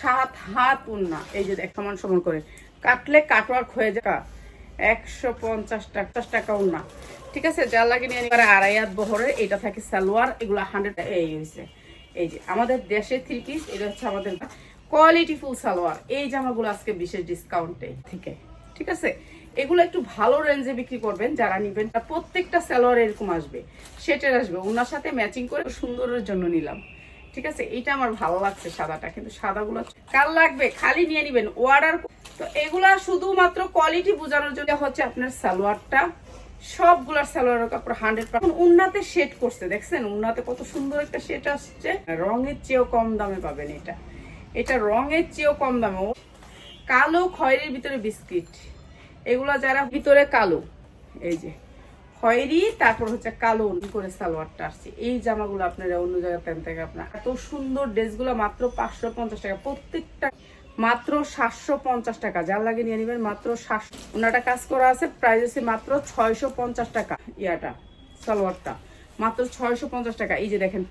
সাত হাত উন্না। এই যে দেখ, সমান সমান করে। কাটলে কাটওয়ার্ক হয়ে যায় একশো পঞ্চাশ টাকা টাকা উন্না। ঠিক আছে? যার লাগে নিয়ে আড়াই হাত বহরের এটা থাকে সালোয়ার, এগুলো হান্ড্রেড এই হয়েছে এই যে, আমাদের দেশের থ্রি পিস এটা হচ্ছে আমাদের কোয়ালিটি ফুল সালোয়ার। এই জামাগুলো আজকে বিশেষ ডিসকাউন্টে থেকে। ঠিক আছে? এগুলো একটু ভালো রেঞ্জে বিক্রি করবেন, যারা নিবেন প্রত্যেকটা সালোয়ার এরকম আসবে। সেটের আসবে। ওনার সাথে ম্যাচিং করে সুন্দরের জন্য নিলাম। ঠিক আছে? এইটা আমার ভালো লাগছে সাদাটা, কিন্তু সাদাগুলো কাল লাগবে, খালি নিয়ে নিবেন। অর্ডার তো এগুলা শুধুমাত্র কোয়ালিটি বোঝানোর জন্য হচ্ছে আপনার সালোয়ারটা। সবগুলার কাপড় হান্ড্রেড পার্সেন্ট উন্নাতে শেড করছে, দেখছেন? উন্নাতে কত সুন্দর একটা শেড আসছে। রঙের চেয়েও কম দামে পাবেন এটা। এটা রঙের চেয়েও কম দামে। কালো খয়েরির ভিতরে বিস্কিট। এগুলা যারা ভিতরে কালো। এই যে। খয়েরি, তারপর হচ্ছে কালো করে সালোয়ারটা আসছে। এই জামাগুলো আপনারা অন্য জায়গায় পেন থেকে আপনার এত সুন্দর ড্রেসগুলো মাত্র পাঁচশো পঞ্চাশ টাকা। প্রত্যেকটা মাত্র সাতশো পঞ্চাশ টাকা। যার লাগে নিয়ে নেবেন মাত্র সাতশো ওনাটা কাজ করা আছে প্রাইস আছে মাত্র ছয়শো পঞ্চাশ টাকা। ইয়াটা, সালোয়ারটা, মাত্র ছয়শো পঞ্চাশ টাকা। এই যে দেখেন